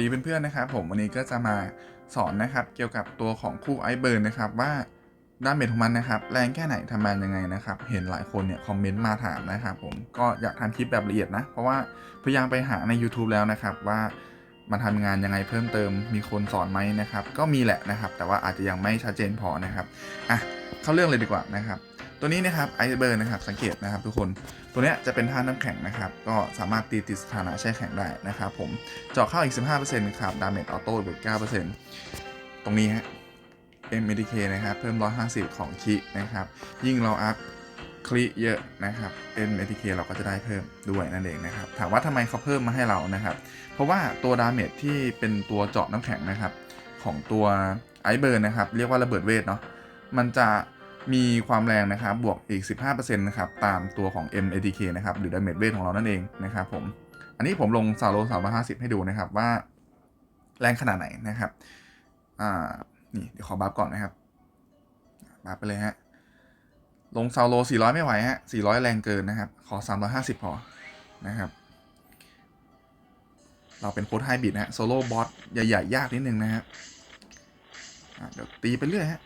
ดีเพื่อนๆนะครับผมวันนี้ก็จะมาสอนนะครับเกี่ยวกับตัวของคู่ไอเบิร์นนะครับว่าด้านเมจของมันนะครับแรงแค่ไหนทำงานยังไงนะครับเห็นหลายคนเนี่ยคอมเมนต์มาถามนะครับผมก็อยากทำคลิปแบบละเอียดนะ เพราะว่าพยายามไปหาใน YouTube แล้วนะครับว่ามันทำงานยังไงเพิ่มเติมมีคนสอนไหมนะครับก็มีแหละนะครับ แต่ว่าอาจจะยังไม่ชัดเจนพอนะครับอะเข้าเรื่องเลยดีกว่านะครับ ตัวนี้นะครับไอเบิร์นนะครับสังเกตนะครับทุกคนตัวนี้จะเป็นท่าน้ำแข็งนะครับ ก็สามารถตีติดสถานะแช่แข็งได้นะครับผมเจาะเข้าอีก 15%ครับดาเมจออโต้บวก9%ตรงนี้ฮะ MDK นะครับเพิ่ม 150 ของคินะครับ ยิ่งเราอัพคลิเยอะนะครับ MDK เราก็จะได้เพิ่มด้วยนั่นเองนะครับ ถามว่าทำไมเขาเพิ่มมาให้เรานะครับ เพราะว่าตัวดาเมจที่เป็นตัวเจาะน้ำแข็งนะครับ ของตัวไอเบิร์นนะครับ เรียกว่าระเบิดเวทเนาะมันจะ มีความแรงนะครับบวกอีก 15%นะครับตามตัวของ MATK นะครับหรือ Damage Weight ของเรานั่นเองนะครับผม อันนี้ผมลงซาโล350 ให้ดูนะครับว่าแรงขนาดไหนนะครับ อ่า นี่เดี๋ยวขอบัฟก่อนนะครับบัฟไปเลยฮะ ลงซาโล400 ไม่ไหวฮะ 400 แรงเกินนะครับ ขอ 350 พอนะครับ เราเป็นโค้ดไฮบิดนะฮะโซโล่บอสใหญ่ ๆ ยากนิดนึงนะครับอะเดี๋ยวตีไปเรื่อยฮะ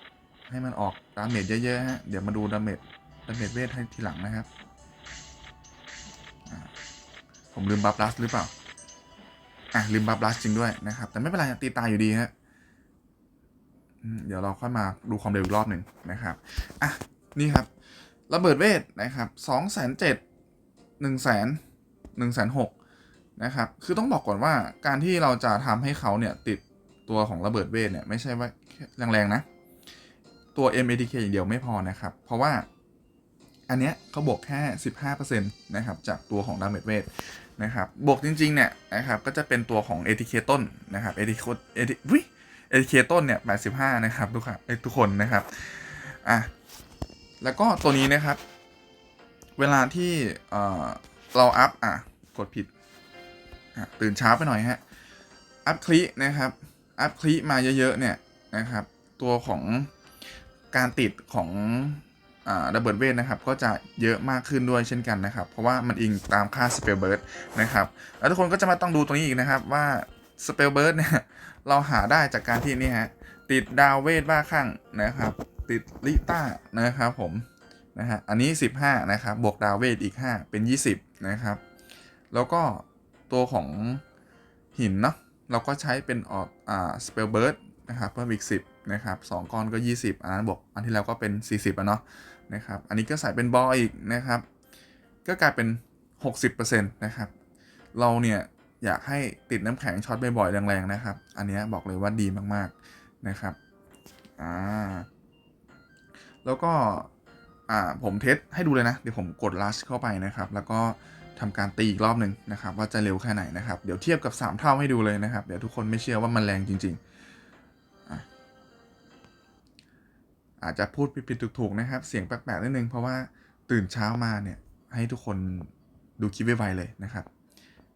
ให้มันออกดาเมจเยอะๆฮะ เดี๋ยวมาดูดาเมจดาเมจเวทให้ทีหลังนะครับ ผมลืมบัฟลัสหรือเปล่า อะลืมบัฟลัสจริงด้วยนะครับ แต่ไม่เป็นไรตีตายอยู่ดีฮะเดี๋ยวเราค่อยมาดูความเร็วอีกรอบหนึ่งนะครับ อะ นี่ครับ ระเบิดเวทนะครับสองแสนเจ็ดหนึ่งแสนหนึ่งแสนหกนะครับ คือต้องบอกก่อนว่าการที่เราจะทำให้เขาเนี่ยติดตัวของระเบิดเวทเนี่ยไม่ใช่ว่าแรงๆนะ ตัว MATK อย่างเดียวไม่พอนะครับ เพราะว่าอันเนี้ยเขาบวกแค่ 15%นะครับ จากตัวของดาเมจเวทนะครับ บวกจริง ๆ เนี่ยนะครับ ก็จะเป็นตัวของ ATK ต้นนะครับ ATK AT วิ ATK ต้นเนี่ย85 นะครับทุกครับทุกคนนะครับ อะ แล้วก็ตัวนี้นะครับ เวลาที่เอ่อเราอัพ อะ กดผิด อะ ตื่นเช้าไปหน่อยฮะ อัพคลินะครับ อัพคลิมาเยอะ ๆ เนี่ยนะครับ ตัวของ การติดของอ่าระเบิดเวทนะครับก็จะเยอะมากขึ้นด้วยเช่นกันนะครับ เพราะว่ามันอิงตามค่าสเปลเบิร์ดนะครับแล้วทุกคนก็จะมาต้องดูตรงนี้อีกนะครับว่าสเปลเบิร์ดเนี่ยเราหาได้จากการที่นี่ฮะติดดาวเวทบ้าข้างนะครับ ติดลิต้านะครับผมนะฮะอันนี้ 15 นะครับ บวกดาวเวทอีก 5 เป็น 20 นะครับ แล้วก็ตัวของหินเนาะเราก็ใช้เป็นออกอ่าสเปลเบิร์ด นะครับเพิ่มอีก 10นะครับ2ก้อนก็ 20 อันนั้นบวกอันที่แล้วก็เป็น 40อะเนาะนะครับอันนี้ก็ใส่เป็นบอลอีกนะครับ ก็กลายเป็น 60%นะครับเราเนี่ยอยากให้ติดน้ำแข็งช็อตบ่อยๆแรงๆนะครับ อันนี้บอกเลยว่าดีมากๆนะครับอ่าแล้วก็อ่าผมเทสให้ดูเลยนะ เดี๋ยวผมกดลัชเข้าไปนะครับ แล้วก็ทำการตีอีกรอบหนึ่งนะครับ ว่าจะเร็วแค่ไหนนะครับ เดี๋ยวเทียบกับ 3 เท่าให้ดูเลยนะครับ เดี๋ยวทุกคนไม่เชื่อว่ามันแรงจริง ๆ อาจจะพูดผิดๆถูกๆนะครับ เสียงแปลกๆนิดนึง เพราะว่าตื่นเช้ามาเนี่ย ให้ทุกคนดูคลิปไวๆเลยนะครับ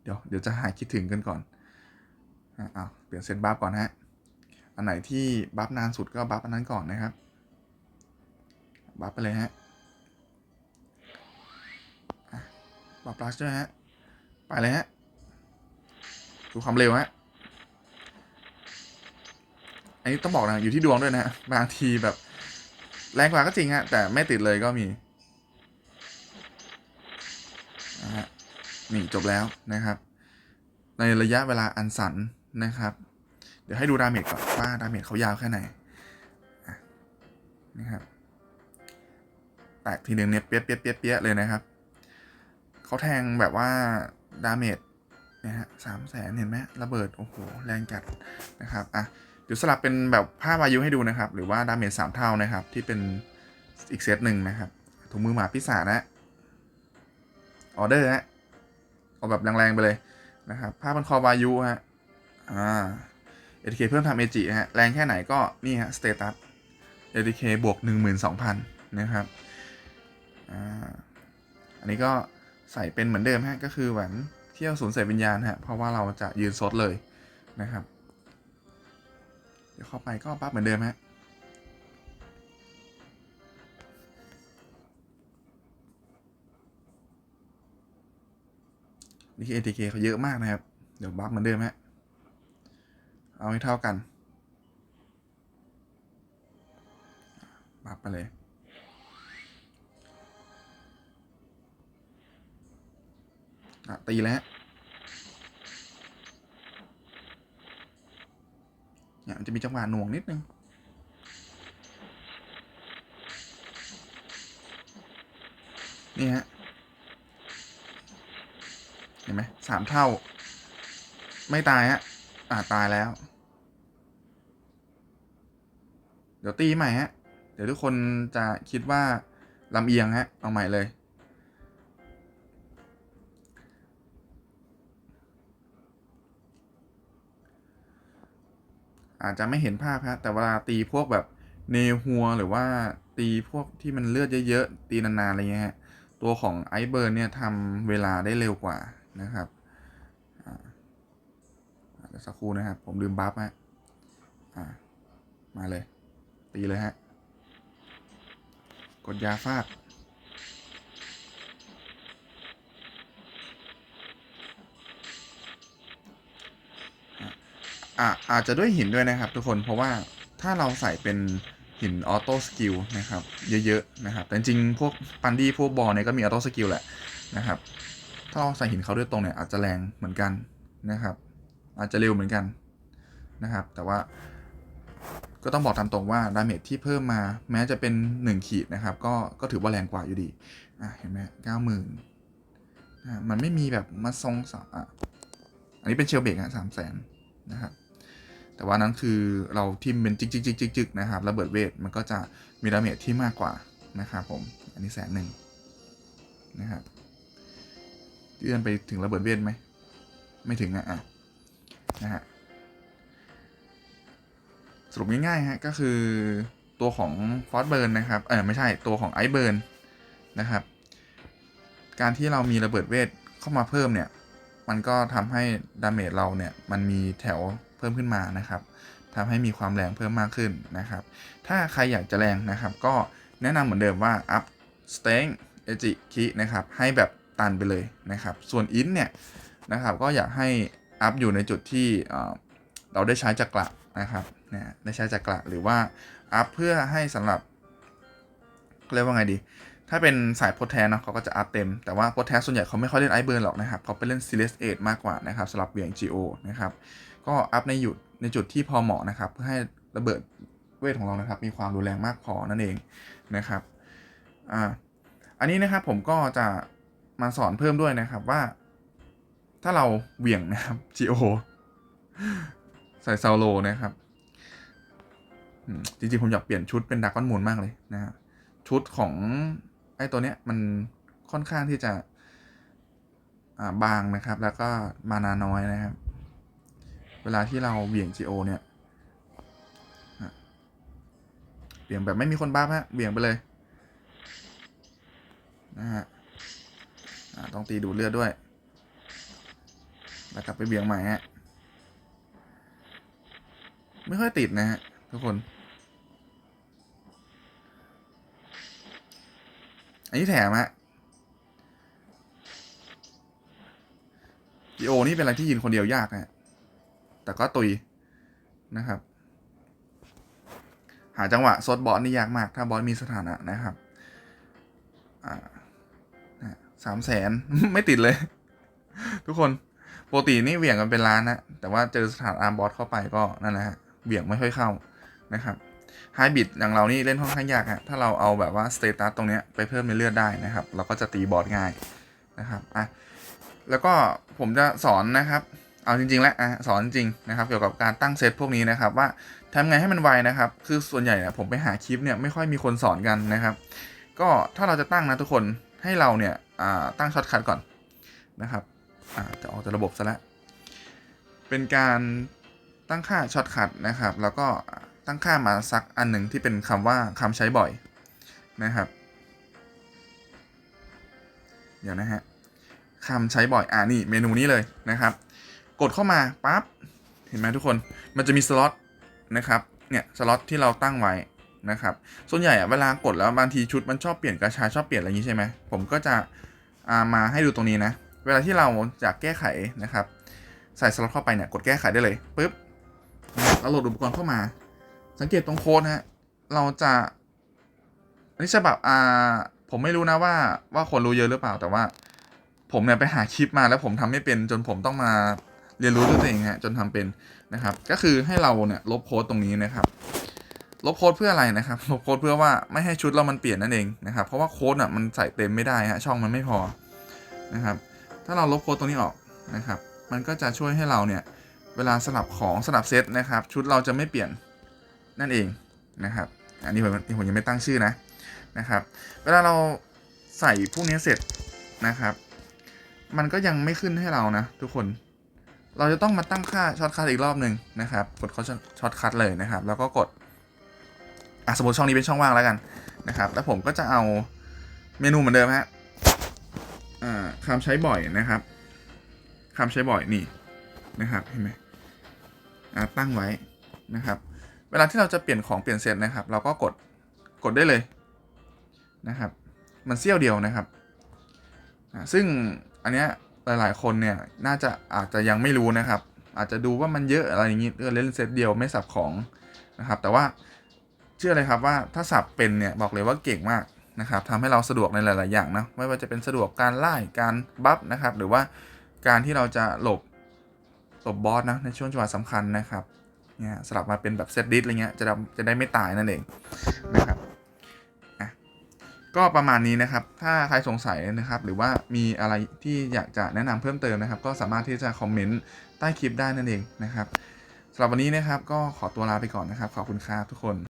เดี๋ยวเดี๋ยวจะหายคิดถึงกันก่อนอ้าวเปลี่ยนเซตบัฟก่อนฮะ อันไหนที่บัฟนานสุดก็บัฟอันนั้นก่อนนะครับ บัฟไปเลยฮะบัฟพลัสด้วยฮะ ไปเลยฮะ ดูความเร็วฮะ อันนี้ต้องบอกนะ อยู่ที่ดวงด้วยนะ บางทีแบบ แรงกว่าก็จริงฮะ แต่ไม่ติดเลยก็มีนะฮะนี่จบแล้วนะครับ ในระยะเวลาอันสั้นนะครับ เดี๋ยวให้ดูดาเมจก่อนว่าดาเมจเขายาวแค่ไหนนะครับแตกทีหนึ่งเนี่ยเปี้ยเปี้ยเปี้ยเปี้ยเลยนะครับเขาแทงแบบว่าดาเมจนี่ยฮะสามแสนเห็นไหมระเบิด โอ้โห แรงจัดนะครับ อะ ดี๋ยวสลับเป็นแบบภาพวายุให้ดูนะครับ หรือว่าดาเมจสามเท่านะครับ ที่เป็นอีกเซตหนึ่งนะครับถุงมือหมาพิศาจนะออเดอร์ฮะเอาแบบแรงๆไปเลยนะครับผ้าพันคอวายุฮะอ่า ATK เพิ่มทำเอจิฮะแรงแค่ไหนก็นี่ฮะสเตตัส ATK บวก12,000นะครับอ่าอันนี้ก็ใส่เป็นเหมือนเดิมฮะก็คือแหวนเที่ยวศูนย์เสพวิญญาณฮะเพราะว่าเราจะยืนซดเลยนะครับ ดี๋ยวเข้าไปก็ปั๊บเหมือนเดิมฮะนี่คือ ATK เขาเยอะมากนะครับ เดี๋ยวบัฟเหมือนเดิมฮะ เอาให้เท่ากัน บัฟไปเลยตีแล้ว เนี่ยมันจะมีจังหวะหน่วงนิดนึงนี่ฮะเห็นไหมสามเท่า ไม่ตายฮะอ่าตายแล้ว เดี๋ยวตีใหม่ฮะ เดี๋ยวทุกคนจะคิดว่าลำเอียงฮะ เอาใหม่เลย อาจจะไม่เห็นภาพฮะแต่เวลาตีพวกแบบเนหัวหรือว่าตีพวกที่มันเลือดเยอะๆตีนานๆอะไรเงี้ยตัวของไอเบิร์นเนี่ยทำเวลาได้เร็วกว่านะครับเดี๋ยวสักครู่นะครับ ผมลืมบัฟฮะอ่ามาเลย ตีเลยฮะ กดยาฟาด อะอาจจะด้วยหินด้วยนะครับ ทุกคนเพราะว่าถ้าเราใส่เป็นหินออโต้สกิลนะครับเยอะๆนะครับแต่จริงๆพวกปันดี้พวกบอลเนี่ยก็มีออโต้สกิลแหละนะครับ ถ้าเราใส่หินเขาด้วยตรงเนี่ยอาจจะแรงเหมือนกันนะครับ อาจจะเร็วเหมือนกันนะครับ แต่ว่าก็ต้องบอกตามตรงว่าดาเมจที่เพิ่มมาแม้จะเป็น 1 ขีดนะครับ ก็ก็ถือว่าแรงกว่าอยู่ดีอะเห็นไหมเก้าหมื่นอะมันไม่มีแบบมาทรงสามอะอันนี้เป็นเชลเบกอะสามแสนนะครับ แต่ว่านั้นคือเราทิมเป็นจิกจิกจิกจิกจิกนะครับระเบิดเวทมันก็จะมีดาเมจที่มากกว่านะครับผม อันนี้แสนหนึ่งนะครับเลื่อนไปถึงระเบิดเวทไหม ไม่ถึงอะอะนะฮะสรุปง่ายๆฮะก็คือตัวของฟอสเบิร์นนะครับเออไม่ใช่ตัวของไอเบิร์นนะครับ การที่เรามีระเบิดเวทเข้ามาเพิ่มเนี่ย มันก็ทำให้ดาเมจเราเนี่ย มันมีแถว เพิ่มขึ้นมานะครับทำให้มีความแรงเพิ่มมากขึ้นนะครับ ถ้าใครอยากจะแรงนะครับ ก็แนะนำเหมือนเดิมว่า up strength เอจิคินะครับ ให้แบบตันไปเลยนะครับ ส่วนอินเนี่ยนะครับ ก็อยากให้ up อยู่ในจุดที่เราได้ใช้จักระนะครับเนี่ยได้ใช้จักระหรือว่า up เพื่อให้สำหรับเรียกว่าไงดี ถ้าเป็นสายโพแทนเนาะเขาก็จะอัพเต็ม แต่ว่าโพแทนส่วนใหญ่เขาไม่ค่อยเล่นไอเบิร์นหรอกนะครับเขาไปเล่นซีเ e สเอมากกว่านะครับสำหรับเหวี่ยง GO นะครับ ก็อัพในหยุดในจุดที่พอเหมาะนะครับ เพื่อให้ระเบิดเวทของเรานะครับ มีความรุนแรงมากพอนั่นเองนะครับอ่าอันนี้นะครับผมก็จะมาสอนเพิ่มด้วยนะครับว่า ถ้าเราเหวี่ยงนะครับ GO ใส่ซาโลนะครับจริงๆผมอยากเปลี่ยนชุดเป็นดากก้อนมูนมากเลยนะครับชุดของไอ้ตัวเนี้ยมันค่อนข้างที่จะาบางนะครับ แล้วก็มานาน้อยนะครับ เวลาที่เราเบี่ยง GO เนี่ยอะเบี่ยงแบบไม่มีคนบ้าฮะเบี่ยงไปเลยนะฮะต้องตีดูดเลือดด้วย แล้วกลับไปเบี่ยงใหม่ฮะ ไม่ค่อยติดนะฮะทุกคน อันนี้แถมฮะ GO นี่เป็นอะไรที่ยินคนเดียวยากนะฮะ แต่ก็ตุยนะครับ หาจังหวะซดบอสนี่ยากมาก ถ้าบอสมีสถานะนะครับสามแสนไม่ติดเลย ทุกคนปกตินี่เหวี่ยงกันเป็นล้านนะ แต่ว่าเจอสถานอาร์บอสเข้าไปก็นั่นแหละฮะเหวี่ยงไม่ค่อยเข้านะครับไฮบิดอย่างเรานี่เล่นค่อนข้างยากฮะถ้าเราเอาแบบว่าสเตตัสตรงเนี้ยไปเพิ่มในเลือดได้นะครับ เราก็จะตีบอสง่ายนะครับอะแล้วก็ผมจะสอนนะครับ เอาจริงๆแล้วอะสอนจริงนะครับเกี่ยวกับการตั้งเซตพวกนี้นะครับว่าทำไงให้มันไวนะครับ คือส่วนใหญ่เนี่ยผมไปหาคลิปเนี่ยไม่ค่อยมีคนสอนกันนะครับ ก็ถ้าเราจะตั้งนะทุกคนให้เราเนี่ยตั้งช็อตคัทก่อนนะครับจะออกจากระบบซะแล้วเป็นการตั้งค่าช็อตคัทนะครับ แล้วก็ตั้งค่ามาสักอันหนึ่งที่เป็นคำว่าคำใช้บ่อยนะครับ เดี๋ยวนะฮะคำใช้บ่อยอ่านี่เมนูนี้เลยนะครับ กดเข้ามาปั๊บเห็นไหมทุกคนมันจะมีสล็อตนะครับเนี่ยสล็อตที่เราตั้งไว้นะครับส่วนใหญ่อะเวลากดแล้วบางทีชุดมันชอบเปลี่ยนกระชาชอบเปลี่ยนอะไรอย่างนี้ใช่ไหมผมก็จะามาให้ดูตรงนี้นะ เวลาที่เราจะแก้ไขนะครับ ใส่สล็อตเข้าไปเนี่ยกดแก้ไขได้เลยปุ๊บเราโหลดอุปกรณ์เข้ามา สังเกตตรงโค้ดนะฮะเราจะอันนี้ฉบับอ่าผมไม่รู้นะว่าว่าคนรู้เยอะหรือเปล่าแต่ว่า ผมเนี่ยไปหาคลิปมาแล้วผมทำไม่เป็นจนผมต้องมา เรียนรู้ด้วยตัวเองฮะจนทำเป็นนะครับ ก็คือให้เราเนี่ยลบโค้ดตรงนี้นะครับ ลบโค้ดเพื่ออะไรนะครับ ลบโค้ดเพื่อว่าไม่ให้ชุดเรามันเปลี่ยนนั่นเองนะครับ เพราะว่าโค้ดอะมันใส่เต็มไม่ได้ฮะช่องมันไม่พอนะครับ ถ้าเราลบโค้ดตรงนี้ออกนะครับ มันก็จะช่วยให้เราเนี่ยเวลาสลับของสลับเซตนะครับ ชุดเราจะไม่เปลี่ยนนั่นเองนะครับ อันนี้ผมผมยังไม่ตั้งชื่อนะนะครับ เวลาเราใส่พวกนี้เสร็จนะครับ มันก็ยังไม่ขึ้นให้เรานะทุกคน เราจะต้องมาตั้งค่าช็อตคัทอีกรอบหนึ่งนะครับ กดช็อตคัทเลยนะครับ แล้วก็กดอะสมมติช่องนี้เป็นช่องว่างแล้วกันนะครับ แล้วผมก็จะเอาเมนูเหมือนเดิมฮะอ่าคำใช้บ่อยนะครับคำใช้บ่อยนี่นะครับเห็นไหมอ่าตั้งไว้นะครับ เวลาที่เราจะเปลี่ยนของเปลี่ยนเซตนะครับ เราก็กดกดได้เลยนะครับ มันเสี้ยวเดียวนะครับ ซึ่งอันเนี้ย หลาย ๆ คนเนี่ยน่าจะอาจจะยังไม่รู้นะครับ อาจจะดูว่ามันเยอะอะไรอย่างงี้เออเล่นเซตเดียวไม่สับของนะครับ แต่ว่าเชื่อเลยครับว่าถ้าสับเป็นเนี่ยบอกเลยว่าเก่งมากนะครับทำให้เราสะดวกในหลาย ๆ อย่างนะไม่ว่าจะเป็นสะดวกการไล่การบัฟนะครับ หรือว่าการที่เราจะหลบหลบบอสนะในช่วงจังหวะสำคัญนะครับเนี่ยสลับมาเป็นแบบเซตดิสอะไรเงี้ยจะได้จะได้ไม่ตายนั่นเองนะครับ ก็ประมาณนี้นะครับ ถ้าใครสงสัยนะครับ หรือว่ามีอะไรที่อยากจะแนะนำเพิ่มเติมนะครับ ก็สามารถที่จะคอมเมนต์ใต้คลิปได้นั่นเองนะครับสำหรับวันนี้นะครับ ก็ขอตัวลาไปก่อนนะครับ ขอบคุณครับทุกคน